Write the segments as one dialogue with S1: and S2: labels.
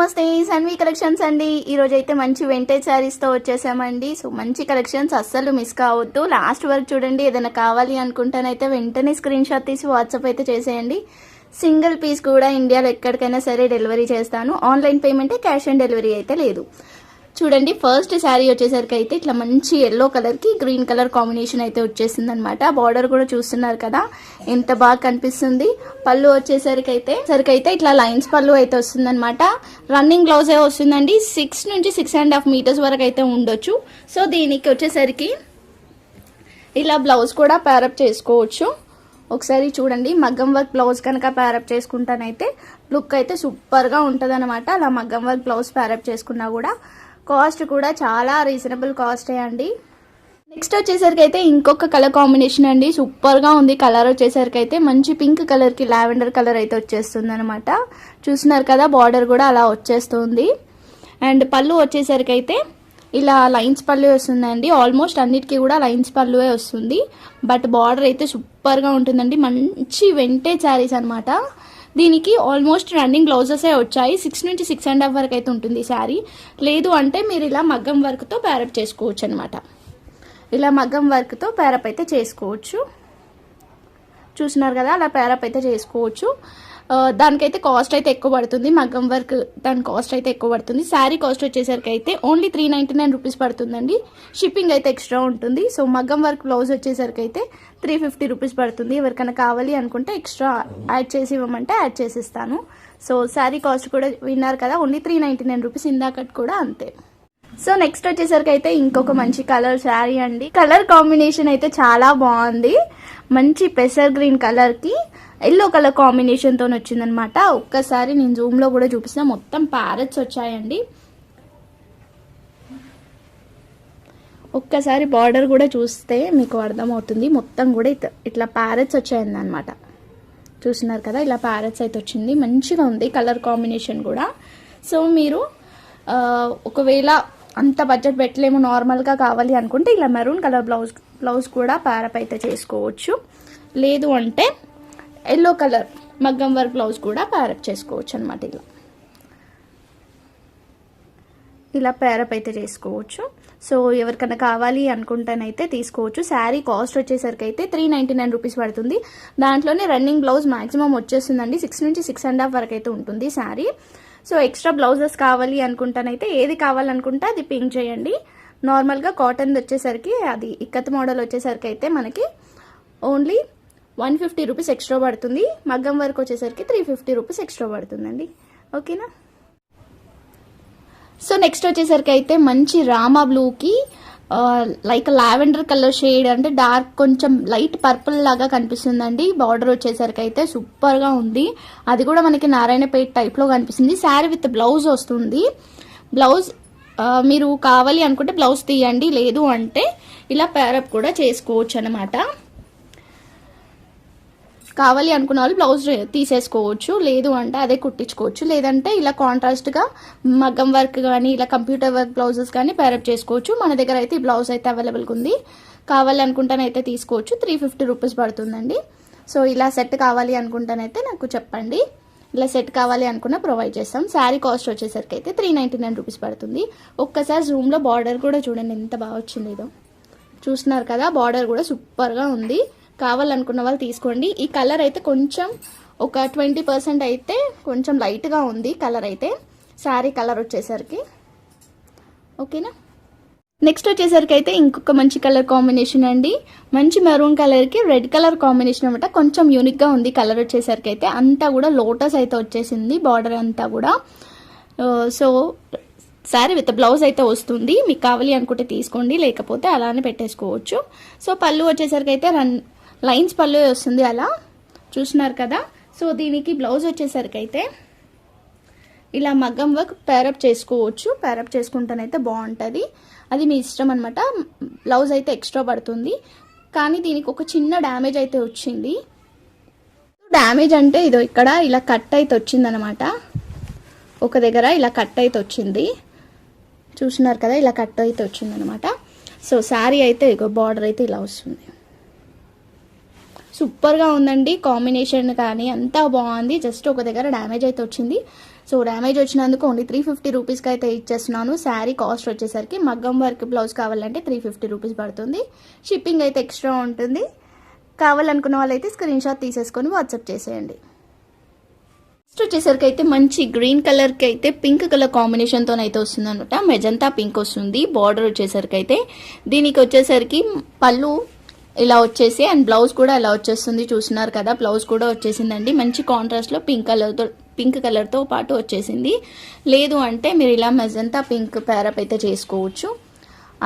S1: నమస్తే సన్వి కలెక్షన్స్ అండి. ఈరోజు అయితే మంచి వెంటేజ్ శారీస్తో వచ్చేసామండి. సో మంచి కలెక్షన్స్ అస్సలు మిస్ కావద్దు. లాస్ట్ వరకు చూడండి ఏదైనా కావాలి అనుకుంటానైతే వెంటనే స్క్రీన్ షాట్ తీసి వాట్సాప్ అయితే చేసేయండి. సింగిల్ పీస్ కూడా ఇండియాలో ఎక్కడికైనా సరే డెలివరీ చేస్తాను. ఆన్లైన్ పేమెంటే క్యాష్ ఆన్ డెలివరీ అయితే లేదు. చూడండి ఫస్ట్ శారీ వచ్చేసరికి అయితే ఇట్లా మంచి ఎల్లో కలర్కి గ్రీన్ కలర్ కాంబినేషన్ అయితే వచ్చేసింది అనమాట బార్డర్ కూడా చూస్తున్నారు కదా ఎంత బాగా కనిపిస్తుంది. పళ్ళు వచ్చేసరికి అయితే సరికి అయితే ఇట్లా లైన్స్ పళ్ళు అయితే వస్తుందనమాట రన్నింగ్ బ్లౌజ్ వస్తుందండి సిక్స్ నుంచి సిక్స్ అండ్ హాఫ్ మీటర్స్ వరకు అయితే ఉండొచ్చు. సో దీనికి వచ్చేసరికి ఇలా బ్లౌజ్ కూడా ప్యారప్ చేసుకోవచ్చు. ఒకసారి చూడండి మగ్గం వర్క్ బ్లౌజ్ కనుక ప్యారప్ చేసుకుంటానైతే లుక్ అయితే సూపర్గా ఉంటుంది అనమాట అలా మగ్గం వర్క్ బ్లౌజ్ ప్యారప్ చేసుకున్నా కూడా కాస్ట్ కూడా చాలా రీజనబుల్ కాస్టే అండి. నెక్స్ట్ వచ్చేసరికి అయితే ఇంకొక కలర్ కాంబినేషన్ అండి. సూపర్గా ఉంది కలర్ వచ్చేసరికి అయితే. మంచి పింక్ కలర్కి లావెండర్ కలర్ అయితే వచ్చేస్తుంది అనమాట చూస్తున్నారు కదా బార్డర్ కూడా అలా వచ్చేస్తుంది. అండ్ పళ్ళు వచ్చేసరికి అయితే ఇలా లైన్స్ పళ్ళు వస్తుందండి. ఆల్మోస్ట్ అన్నిటికీ కూడా లైన్స్ పళ్ళువే వస్తుంది. బట్ బార్డర్ అయితే సూపర్గా ఉంటుందండి. మంచి వెంటే శారీస్ అనమాట దీనికి ఆల్మోస్ట్ రన్నింగ్ బ్లౌజెసే వచ్చాయి. సిక్స్ నుంచి సిక్స్ అండ్ హాఫ్ వరకు అయితే ఉంటుంది శారీ. లేదు అంటే మీరు ఇలా మగ్గం వర్క్తో ప్యారప్ చేసుకోవచ్చు అనమాట ఇలా మగ్గం వర్క్తో ప్యారప్ అయితే చేసుకోవచ్చు. చూస్తున్నారు కదా అలా ప్యారప్ అయితే చేసుకోవచ్చు. దానికైతే కాస్ట్ అయితే ఎక్కువ పడుతుంది. మగ్గం వర్క్ దాని కాస్ట్ అయితే ఎక్కువ పడుతుంది. శారీ కాస్ట్ వచ్చేసరికి అయితే only three ninety nine rupees పడుతుందండి. షిప్పింగ్ అయితే ఎక్స్ట్రా ఉంటుంది. సో మగ్గం వర్క్ బ్లౌజ్ వచ్చేసరికి అయితే త్రీ ఫిఫ్టీ రూపీస్ పడుతుంది. ఎవరికైనా కావాలి అనుకుంటే ఎక్స్ట్రా యాడ్ చేసి ఇవ్వమంటే యాడ్ చేసిస్తాను. సో శారీ కాస్ట్ కూడా విన్నారు కదా only three ninety nine rupees ఇందాకటి కూడా అంతే. సో నెక్స్ట్ వచ్చేసరికి అయితే ఇంకొక మంచి కలర్ శారీ అండి. కలర్ కాంబినేషన్ అయితే చాలా బాగుంది. మంచి పెసర్ గ్రీన్ కలర్కి ఎల్లో కలర్ కాంబినేషన్తో వచ్చిందనమాట. ఒక్కసారి నేను జూమ్లో కూడా చూపిస్తాను మొత్తం ప్యారెట్స్ వచ్చాయండి. ఒక్కసారి బార్డర్ కూడా చూస్తే మీకు అర్థమవుతుంది. మొత్తం కూడా ఇట్లా- ఇట్లా ప్యారెట్స్ వచ్చాయండి అనమాట చూస్తున్నారు కదా ఇలా ప్యారెట్స్ అయితే వచ్చింది. మంచిగా ఉంది కలర్ కాంబినేషన్ కూడా. సో మీరు ఒకవేళ అంత బడ్జెట్ పెట్టలేము నార్మల్గా కావాలి అనుకుంటే ఇలా మెరూన్ కలర్ బ్లౌజ్ బ్లౌజ్ కూడా ప్యారప్ అయితే చేసుకోవచ్చు. లేదు అంటే ఎల్లో కలర్ మగ్గం వర్క్ బ్లౌజ్ కూడా ప్యారప్ చేసుకోవచ్చు అనమాట ఇలా. ఇలా ప్యారప్ అయితే చేసుకోవచ్చు. సో ఎవరికైనా కావాలి అనుకుంటేనైతే తీసుకోవచ్చు. శారీ కాస్ట్ వచ్చేసరికి అయితే త్రీ నైంటీ నైన్ రూపీస్ పడుతుంది. దాంట్లోనే రన్నింగ్ బ్లౌజ్ మాక్సిమం వచ్చేస్తుందండి. సిక్స్ నుంచి సిక్స్ అండ్ హాఫ్ వరకు అయితే ఉంటుంది శారీ. సో ఎక్స్ట్రా బ్లౌజెస్ కావాలి అనుకుంటానైతే ఏది కావాలనుకుంటే అది పింక్ చేయండి. నార్మల్గా కాటన్ వచ్చేసరికి అది ఇక్కత్ మోడల్ వచ్చేసరికి అయితే మనకి only one fifty rupees extra పడుతుంది. మగ్గం వర్క్ వచ్చేసరికి త్రీ ఫిఫ్టీ రూపీస్ ఎక్స్ట్రా పడుతుందండి. ఓకేనా? సో నెక్స్ట్ వచ్చేసరికి అయితే మంచి రామా బ్లూకి లైక్ లావెండర్ కలర్ షేడ్ అంటే డార్క్ కొంచెం లైట్ పర్పుల్ లాగా కనిపిస్తుందండి. బార్డర్ వచ్చేసరికి అయితే సూపర్గా ఉంది. అది కూడా మనకి నారాయణపేట టైప్లో కనిపిస్తుంది. శారీ విత్ బ్లౌజ్ వస్తుంది. బ్లౌజ్ మీరు కావాలి అనుకుంటే బ్లౌజ్ తీయండి. లేదు అంటే ఇలా పేరప్ కూడా చేసుకోవచ్చు అనమాట కావాలి అనుకున్న వాళ్ళు బ్లౌజ్ తీసేసుకోవచ్చు. లేదు అంటే అదే కుట్టించుకోవచ్చు. లేదంటే ఇలా కాంట్రాస్ట్గా మగ్గం వర్క్ కానీ ఇలా కంప్యూటర్ వర్క్ బ్లౌజెస్ కానీ పేరప్ చేసుకోవచ్చు. మన దగ్గర అయితే ఈ బ్లౌజ్ అయితే అవైలబుల్గా ఉంది. కావాలనుకుంటానైతే తీసుకోవచ్చు. త్రీ ఫిఫ్టీ రూపీస్ పడుతుందండి. సో ఇలా సెట్ కావాలి అనుకుంటానైతే నాకు చెప్పండి. ఇలా సెట్ కావాలి అనుకున్న ప్రొవైడ్ చేస్తాం. శారీ కాస్ట్ వచ్చేసరికి అయితే త్రీ నైంటీ నైన్ రూపీస్ పడుతుంది. ఒక్కసారి జూమ్లో బార్డర్ కూడా చూడండి. ఎంత బాగా వచ్చింది ఇదో. చూస్తున్నారు కదా బార్డర్ కూడా సూపర్గా ఉంది. కావాలనుకున్న వాళ్ళు తీసుకోండి. ఈ కలర్ అయితే కొంచెం ఒక ట్వంటీ పర్సెంట్ అయితే కొంచెం లైట్గా ఉంది కలర్ అయితే. శారీ కలర్ వచ్చేసరికి. ఓకేనా? నెక్స్ట్ వచ్చేసరికి అయితే ఇంకొక మంచి కలర్ కాంబినేషన్ అండి. మంచి మెరూన్ కలర్కి రెడ్ కలర్ కాంబినేషన్ అనమాట కొంచెం యూనిక్గా ఉంది కలర్ వచ్చేసరికి అయితే. అంతా కూడా లోటస్ అయితే వచ్చేసింది బార్డర్ అంతా కూడా. సో శారీ విత్ బ్లౌజ్ అయితే వస్తుంది. మీకు కావాలి అనుకుంటే తీసుకోండి లేకపోతే అలానే పెట్టేసుకోవచ్చు. సో పళ్ళు వచ్చేసరికి అయితే రన్ లైన్స్ పళ్ళు వస్తుంది అలా. చూసినారు కదా? సో దీనికి బ్లౌజ్ వచ్చేసరికి అయితే ఇలా మగ్గం వర్క్ పేరప్ చేసుకోవచ్చు. పేరప్ చేసుకుంటేనైతే బాగుంటుంది. అది మీ ఇష్టం అనమాట బ్లౌజ్ అయితే ఎక్స్ట్రా పడుతుంది. కానీ దీనికి ఒక చిన్న డ్యామేజ్ అయితే వచ్చింది. డ్యామేజ్ అంటే ఇదో ఇక్కడ ఇలా కట్ అయితే వచ్చిందనమాట ఒక దగ్గర ఇలా కట్ అయితే వచ్చింది. చూసినారు కదా? ఇలా కట్ అయితే వచ్చిందనమాట సో శారీ అయితే ఇగో బార్డర్ అయితే ఇలా వస్తుంది. సూపర్గా ఉందండి కాంబినేషన్ కానీ అంతా బాగుంది. జస్ట్ ఒక దగ్గర డ్యామేజ్ అయితే వచ్చింది. సో డ్యామేజ్ వచ్చినందుకు ఓన్లీ త్రీ ఫిఫ్టీ రూపీస్కి అయితే ఇచ్చేస్తున్నాను. శారీ కాస్ట్ వచ్చేసరికి మగ్గం వర్క్ బ్లౌజ్ కావాలంటే త్రీ ఫిఫ్టీ రూపీస్ పడుతుంది. షిప్పింగ్ అయితే ఎక్స్ట్రా ఉంటుంది. కావాలనుకున్న వాళ్ళైతే స్క్రీన్ షాట్ తీసేసుకొని వాట్సాప్ చేసేయండి. నెక్స్ట్ వచ్చేసరికి అయితే మంచి గ్రీన్ కలర్కి అయితే పింక్ కలర్ కాంబినేషన్తో అయితే వస్తుంది అనమాట మెజంతా పింక్ వస్తుంది. బార్డర్ వచ్చేసరికి అయితే దీనికి వచ్చేసరికి పళ్ళు ఇలా వచ్చేసి అండ్ బ్లౌజ్ కూడా ఇలా వచ్చేస్తుంది. చూస్తున్నారు కదా బ్లౌజ్ కూడా వచ్చేసిందండి. మంచి కాంట్రాస్ట్లో పింక్ కలర్తో పింక్ కలర్తో పాటు వచ్చేసింది. లేదు అంటే మీరు ఇలా మెజంతా పింక్ ప్యారప్ అయితే చేసుకోవచ్చు.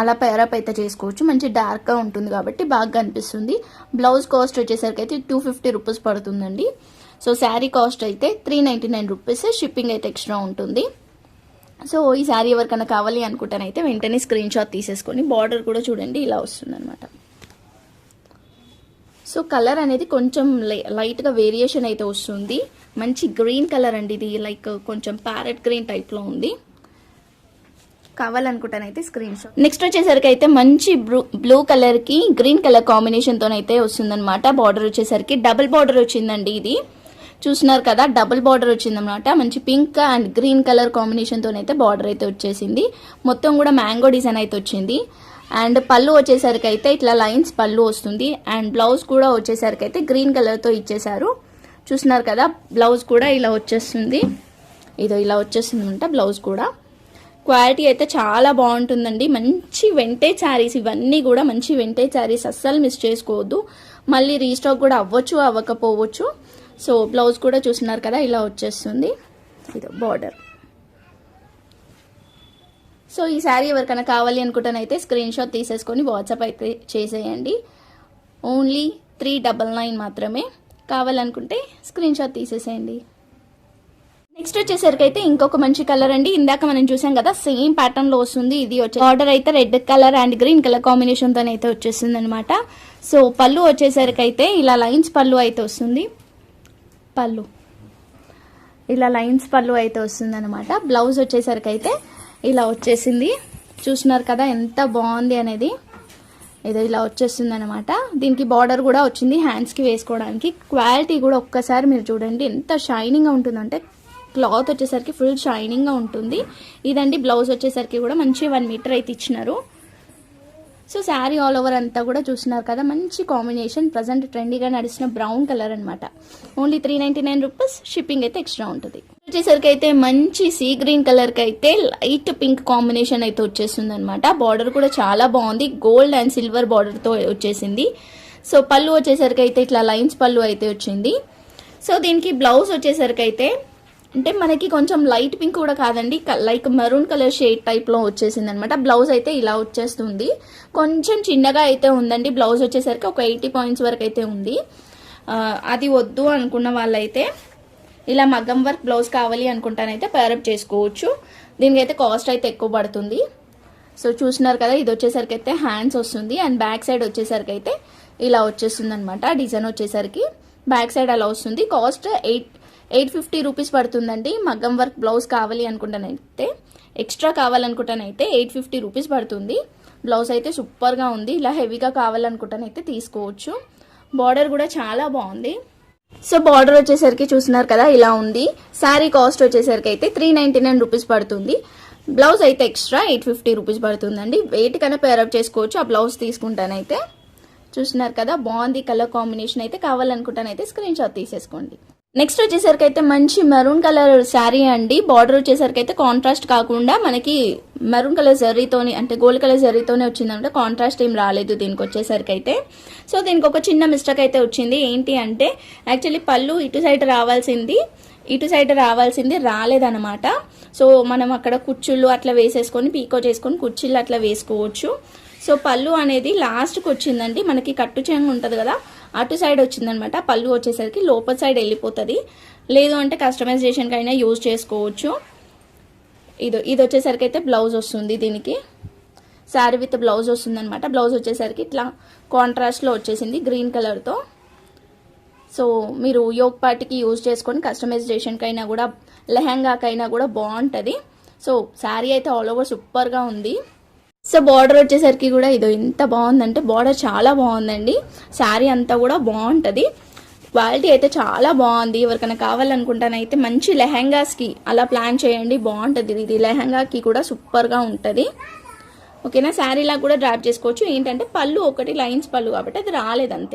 S1: అలా ప్యారప్ అయితే చేసుకోవచ్చు. మంచి డార్క్గా ఉంటుంది కాబట్టి బాగా కనిపిస్తుంది. బ్లౌజ్ కాస్ట్ వచ్చేసరికి అయితే టూ ఫిఫ్టీ రూపీస్ పడుతుందండి. సో శారీ కాస్ట్ అయితే three ninety nine rupees shipping అయితే ఎక్స్ట్రా ఉంటుంది. సో ఈ శారీ ఎవరికైనా కావాలి అనుకుంటానైతే వెంటనే స్క్రీన్ షాట్ తీసేసుకొని బార్డర్ కూడా చూడండి ఇలా వస్తుంది అనమాట సో కలర్ అనేది కొంచెం లైట్గా వేరియేషన్ అయితే వస్తుంది. మంచి గ్రీన్ కలర్ అండి ఇది. లైక్ కొంచెం ప్యారెట్ గ్రీన్ టైప్లో ఉంది. కావాలనుకుంటానైతే స్క్రీన్ షాట్. నెక్స్ట్ వచ్చేసరికి అయితే మంచి బ్లూ బ్లూ కలర్కి గ్రీన్ కలర్ కాంబినేషన్ తోనైతే వస్తుందన్నమాట. బార్డర్ వచ్చేసరికి డబుల్ బార్డర్ వచ్చిందండి ఇది. చూస్తున్నారు కదా డబుల్ బార్డర్ వచ్చిందన్నమాట. మంచి pink and green colour combination తోనైతే బార్డర్ అయితే వచ్చేసింది. మొత్తం కూడా మ్యాంగో డిజైన్ అయితే వచ్చింది. అండ్ పళ్ళు వచ్చేసరికి అయితే ఇట్లా లైన్స్ పళ్ళు వస్తుంది. అండ్ బ్లౌజ్ కూడా వచ్చేసరికి అయితే గ్రీన్ కలర్తో ఇచ్చేసారు చూస్తున్నారు కదా బ్లౌజ్ కూడా ఇలా వచ్చేస్తుంది. ఇదో ఇలా వచ్చేస్తుంది అంట బ్లౌజ్ కూడా. క్వాలిటీ అయితే చాలా బాగుంటుందండి. మంచి వెంటేజ్ శారీస్ ఇవన్నీ కూడా మంచి వెంటేజ్ శారీస్ అస్సలు మిస్ చేసుకోవద్దు. మళ్ళీ రీస్టాక్ కూడా అవ్వచ్చు అవ్వకపోవచ్చు. సో బ్లౌజ్ కూడా చూస్తున్నారు కదా ఇలా వచ్చేస్తుంది. ఇది బార్డర్ సో ఈ శారీ ఎవరికైనా కావాలి అనుకుంటానైతే స్క్రీన్ షాట్ తీసేసుకొని వాట్సాప్ అయితే చేసేయండి. ఓన్లీ త్రీ డబల్ నైన్ మాత్రమే. కావాలనుకుంటే స్క్రీన్ షాట్ తీసేసేయండి. నెక్స్ట్ వచ్చేసరికి అయితే ఇంకొక మంచి కలర్ అండి. ఇందాక మనం చూసాం కదా సేమ్ ప్యాటర్న్లో వస్తుంది. ఇది వచ్చే ఆర్డర్ అయితే red colour and green colour కాంబినేషన్తో అయితే వచ్చేస్తుంది అనమాట సో పళ్ళు వచ్చేసరికి అయితే ఇలా లైన్స్ పళ్ళు అయితే వస్తుంది. పళ్ళు. ఇలా లైన్స్ పళ్ళు అయితే వస్తుంది అనమాట బ్లౌజ్ వచ్చేసరికి అయితే ఇలా వచ్చేసింది. చూస్తున్నారు కదా ఎంత బాగుంది అనేది. ఏదో ఇలా వచ్చేస్తుంది అనమాట దీనికి బార్డర్ కూడా వచ్చింది హ్యాండ్స్కి వేసుకోవడానికి. క్వాలిటీ కూడా ఒక్కసారి మీరు చూడండి. ఎంత షైనింగ్గా ఉంటుందంటే క్లాత్ వచ్చేసరికి ఫుల్ షైనింగ్గా ఉంటుంది. ఇదండి బ్లౌజ్ వచ్చేసరికి కూడా మంచి వన్ మీటర్ అయితే ఇచ్చినారు. సో శారీ ఆల్ ఓవర్ అంతా కూడా చూస్తున్నారు కదా. మంచి కాంబినేషన్ ప్రజెంట్ ట్రెండీగా నడిచిన బ్రౌన్ కలర్ అనమాట only three ninety nine rupees shipping అయితే ఎక్స్ట్రా ఉంటుంది. వచ్చేసరికి అయితే మంచి సీ గ్రీన్ కలర్కి అయితే లైట్ పింక్ కాంబినేషన్ అయితే వచ్చేస్తుంది అనమాట బార్డర్ కూడా చాలా బాగుంది. గోల్డ్ అండ్ సిల్వర్ బార్డర్తో వచ్చేసింది. సో పళ్ళు వచ్చేసరికి అయితే ఇట్లా లైన్స్ పళ్ళు అయితే వచ్చింది. సో దీనికి బ్లౌజ్ వచ్చేసరికి అయితే అంటే మనకి కొంచెం లైట్ పింక్ కూడా కాదండి. లైక్ మెరూన్ కలర్ షేడ్ టైప్లో వచ్చేసింది అనమాట బ్లౌజ్ అయితే ఇలా వచ్చేస్తుంది. కొంచెం చిన్నగా అయితే ఉందండి. బ్లౌజ్ వచ్చేసరికి ఒక ఎయిటీ పాయింట్స్ వరకు అయితే ఉంది. అది వద్దు అనుకున్న వాళ్ళైతే ఇలా మగ్గం వర్క్ బ్లౌజ్ కావాలి అనుకుంటానైతే పేరప్ చేసుకోవచ్చు. దీనికైతే కాస్ట్ అయితే ఎక్కువ పడుతుంది. సో చూస్తున్నారు కదా ఇది వచ్చేసరికి అయితే హ్యాండ్స్ వస్తుంది. అండ్ బ్యాక్ సైడ్ వచ్చేసరికి అయితే ఇలా వచ్చేస్తుంది అనమాట డిజైన్ వచ్చేసరికి. బ్యాక్ సైడ్ అలా వస్తుంది. Cost eight eight fifty rupees పడుతుందండి. మగ్గం వర్క్ బ్లౌజ్ కావాలి అనుకుంటానైతే ఎక్స్ట్రా కావాలనుకుంటానైతే ఎయిట్ ఫిఫ్టీ రూపీస్ పడుతుంది. బ్లౌజ్ అయితే సూపర్గా ఉంది. ఇలా హెవీగా కావాలనుకుంటానైతే తీసుకోవచ్చు. బార్డర్ కూడా చాలా బాగుంది. సో బార్డర్ వచ్చేసరికి చూస్తున్నారు కదా ఇలా ఉంది. శారీ కాస్ట్ వచ్చేసరికి అయితే త్రీ నైంటీ నైన్ రూపీస్ పడుతుంది. బ్లౌజ్ అయితే ఎక్స్ట్రా ఎయిట్ ఫిఫ్టీ రూపీస్ పడుతుందండి. వెయిట్ కన్నా పేరప్ చేసుకోవచ్చు. ఆ బ్లౌజ్ తీసుకుంటానైతే చూస్తున్నారు కదా బాగుంది కలర్ కాంబినేషన్ అయితే కావాలనుకుంటానైతే స్క్రీన్ షాట్ తీసేసుకోండి. నెక్స్ట్ వచ్చేసరికి అయితే మంచి మెరూన్ కలర్ శారీ అండి. బార్డర్ వచ్చేసరికి అయితే కాంట్రాస్ట్ కాకుండా మనకి మెరూన్ కలర్ జరీతోని అంటే గోల్డ్ కలర్ జరీతోనే వచ్చిందంటే. కాంట్రాస్ట్ ఏం రాలేదు దీనికి వచ్చేసరికి అయితే సో దీనికి ఒక చిన్న మిస్టేక్ అయితే వచ్చింది. ఏంటి అంటే యాక్చువల్లీ పళ్ళు ఇటు సైడ్ రావాల్సింది ఇటు సైడ్ రావాల్సింది రాలేదన్నమాట. సో మనం అక్కడ కుచ్చుళ్ళు అట్లా వేసేసుకొని పీకో చేసుకొని కుర్చీలు అట్లా వేసుకోవచ్చు. సో పళ్ళు అనేది లాస్ట్కి వచ్చిందండి. మనకి కట్టు చెంగు ఉంటుంది కదా అటు సైడ్ వచ్చిందనమాట. పళ్ళు వచ్చేసరికి లోపల సైడ్ వెళ్ళిపోతుంది. లేదు అంటే కస్టమైజేషన్కి అయినా యూజ్ చేసుకోవచ్చు. ఇది ఇది వచ్చేసరికి అయితే బ్లౌజ్ వస్తుంది దీనికి. శారీ విత్ బ్లౌజ్ వస్తుంది అనమాట బ్లౌజ్ వచ్చేసరికి ఇట్లా కాంట్రాస్ట్లో వచ్చేసింది గ్రీన్ కలర్తో సో మీరు యోగ్ పార్టీకి యూజ్ చేసుకొని కస్టమైజేషన్కైనా కూడా లెహంగాకైనా కూడా బాగుంటుంది. సో శారీ అయితే ఆల్ ఓవర్ సూపర్గా ఉంది. సో బార్డర్ వచ్చేసరికి కూడా ఇదో ఎంత బాగుందంటే బార్డర్ చాలా బాగుందండి. శారీ అంతా కూడా బాగుంటుంది. క్వాలిటీ అయితే చాలా బాగుంది. ఎవరికైనా కావాలనుకుంటానైతే మంచి లెహెంగాస్కి అలా ప్లాన్ చేయండి. బాగుంటుంది ఇది లెహెంగాకి కూడా సూపర్గా ఉంటుంది. ఓకేనా? శారీలా కూడా డ్రాప్ చేసుకోవచ్చు. ఏంటంటే పళ్ళు ఒకటి లైన్స్ పళ్ళు కాబట్టి అది రాలేదంతే.